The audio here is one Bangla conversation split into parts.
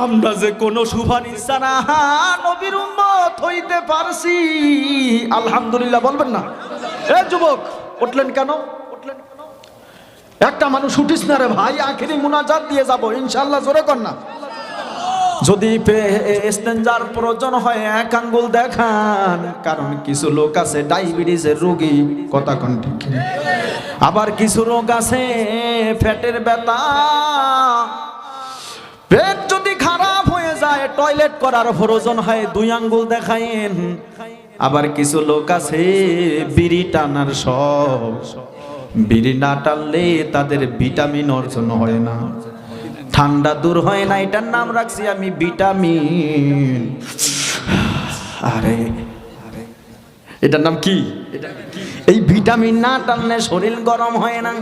আমরা যে কোনো সুভানি ছাড়া হইতে পারছি। আলহামদুলিল্লাহ, বলবেন না? এ যুবক, উঠলেন কেন? একটা মানুষ উঠিস না রে ভাই, আখেরি মুনাজাত দিয়ে যাব ইনশাল্লাহ জোরে কর না। যদি এস্তেঞ্জার প্রয়োজন হয়, এক আঙ্গুল দেখান, কারণ কিছু লোক আছে, ডায়াবেটিসের রোগী, কথা কোন ঠিক আবার কিছু রোগ আছে, ফ্যাটের ব্যথা, পেট যদি টয়লেট করার প্রয়োজন হয়, দুই আঙ্গুল দেখায়েন আবার কিছু লোক আছে, বিড়ি টানার সব বিড়ি না টানলে তাদের ভিটামিন অর্জন হয় না। ঠান্ডা দূর হয় না, এটার নাম রাখছি আমি ভিটামিন। আরে। এটার নাম কি? এই ভিটামিন না টানলে শরীর গরম হয় না।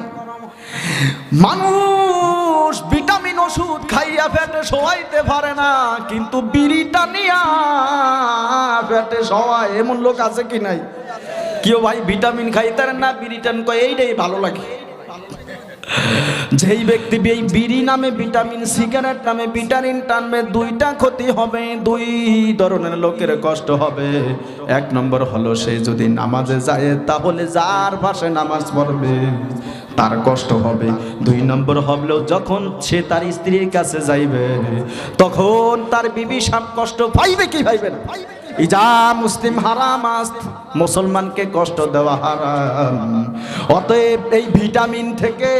মানুষ ভিটামিন ওষুধ খাইয়া ফেটে সবাইতে পারে না, কিন্তু বিড়িটা নিয়া ফেটে সবাই এমন লোক আছে কি নাই? কেউ ভাই ভিটামিন খাইতে না বিড়িটান কয়, এইটাই ভালো লাগে। যেই ব্যক্তি এই বিড়ি নামে, ভিটামিন, সিগারেট নামে, ভিটামিন টানবে, দুইটা ক্ষতি হবে, দুই ধরনের লোকের কষ্ট হবে। এক নম্বর হলো সে যদি নামাজে যায়, তাহলে যার পাশে নামাজ পড়বে, তার কষ্ট হবে। দুই নম্বর হলেও যখন সে তার স্ত্রীর কাছে যাইবে, তখন তার বিবি সাপ কষ্ট পাইবে কি পাইবে না? ইজা মুসলিম হারাম মুসলমানকে কষ্ট দেওয়া হারাম। অতএব এই ভিটামিন থেকে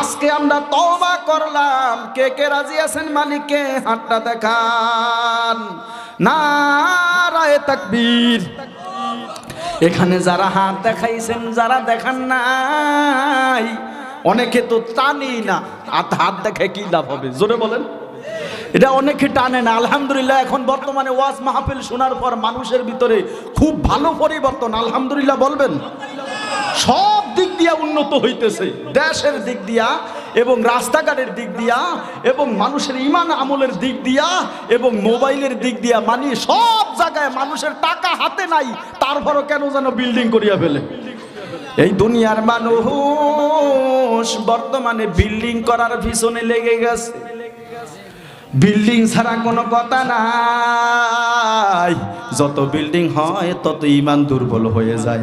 আজকে আমরা তওবা করলাম। কে কে রাজি আছেন মালিককে হাতটা দেখান। নারায়ে তাকবীর। এখানে যারা হাত দেখাইছেন, যারা দেখান নাই, অনেকে তো টানি না। হাত হাত দেখে কি লাভ হবে? জোরে বলেন। এটা অনেকে টানে না। আলহামদুলিল্লাহ, এখন বর্তমানে ওয়াজ মাহফিল শোনার পর মানুষের ভিতরে খুব ভালো পরিবর্তন। আলহামদুলিল্লাহ, বলবেন? সব দিক দিয়া উন্নত হইতেছে। দেশের দিক দিয়া এবং রাস্তাঘাটের দিক দিয়া এবং মানুষের ইমান আমলের দিক দিয়া এবং মোবাইলের দিক দিয়া মানে সব জায়গায় মানুষের টাকা হাতে নাই, তারপরও কেন যেন বিল্ডিং করিয়া ফেলে? এই দুনিয়ার মানুষ বর্তমানে বিল্ডিং করার পিছনে লেগে গেছে। বিল্ডিং ছাড়া কোনো কথা নাই। যত বিল্ডিং হয়, তত ইমান দুর্বল হয়ে যায়।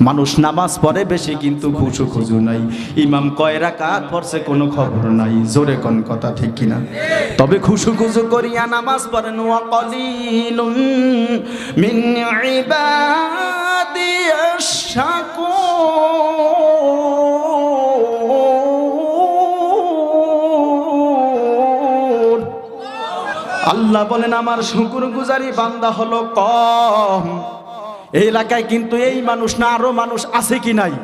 মানুষ নামাজ পড়ে বেশি, কিন্তু খুশু খুজু নাই। ইমাম কয়রা কাত পড়ছে, কোনো খবর নাই। জোরে কোন কথা ঠিক কিনা? তবে খুশু খুজু করিয়া নামাজ পড়েন। মিন ইবাদিয়াশ আল্লাহ বলেন, আমার শুকুর গুজারি বান্দা হলো কম। এই এলাকায় কিন্তু এই মানুষ না, আরও মানুষ আছে কি নাই?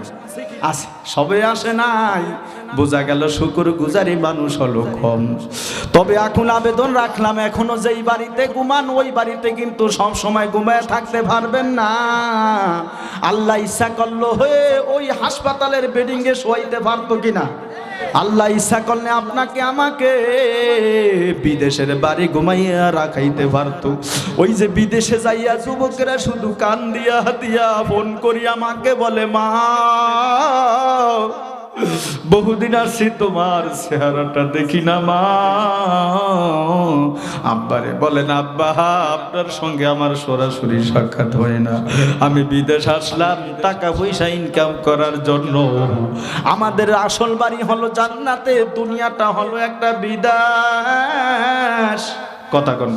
আছে, সবে আসে নাই। বোঝা গেল শুকুর গুজারি মানুষ হলো কম। তবে এখন আবেদন রাখলাম, এখনও যেই বাড়িতে ঘুমান, ওই বাড়িতে কিন্তু সব সময় ঘুমায় থাকতে পারবেন না। আল্লাহ ইচ্ছা করল হয়ে ওই হাসপাতালের বেডিং এ শোয়াইতে পারতো কিনা? আল্লাহ ইচ্ছা করলে আপনাকে, আমাকে বিদেশের বাড়ি ঘুমাইয়া রাখাইতে পারতো। ওই যে বিদেশে যাইয়া যুবকেরা শুধু কান দিয়া দিয়া ফোন করি আমাকে বলে, মা বহুদিন আসছি তোমার চেহারাটা দেখি না মা। আব্বারে বলেন আব্বা, আপনার সঙ্গে আমার সরাসরি সাক্ষাৎ হয় না। আমি বিদেশ আসলাম, টাকা পয়সা ইনকাম করার জন্য। আমাদের আসল বাড়ি হলো জান্নাতে, দুনিয়াটা হলো একটা বিদাস কথা কোন।